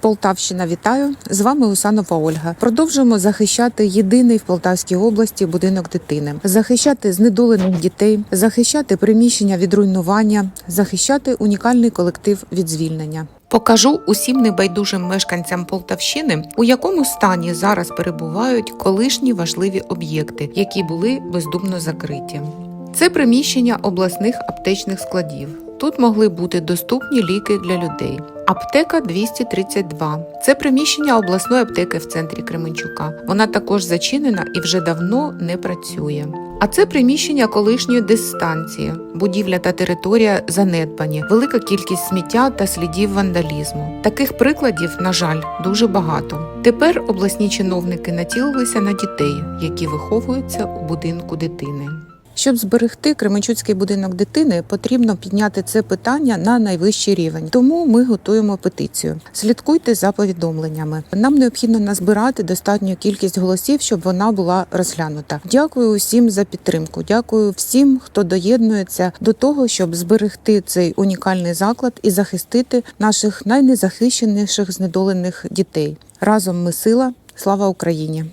Полтавщина, вітаю! З вами Усанова Ольга. Продовжуємо захищати єдиний в Полтавській області будинок дитини, захищати знедолених дітей, захищати приміщення від руйнування, захищати унікальний колектив від звільнення. Покажу усім небайдужим мешканцям Полтавщини, у якому стані зараз перебувають колишні важливі об'єкти, які були бездумно закриті. Це приміщення обласних аптечних складів. Тут могли бути доступні ліки для людей. Аптека 232. Це приміщення обласної аптеки в центрі Кременчука. Вона також зачинена і вже давно не працює. А це приміщення колишньої дистанції, будівля та територія занедбані, велика кількість сміття та слідів вандалізму. Таких прикладів, на жаль, дуже багато. Тепер обласні чиновники націлилися на дітей, які виховуються у будинку дитини. Щоб зберегти Кременчуцький будинок дитини, потрібно підняти це питання на найвищий рівень. Тому ми готуємо петицію. Слідкуйте за повідомленнями. Нам необхідно назбирати достатню кількість голосів, щоб вона була розглянута. Дякую усім за підтримку. Дякую всім, хто доєднується до того, щоб зберегти цей унікальний заклад і захистити наших найнезахищеніших знедолених дітей. Разом ми сила. Слава Україні!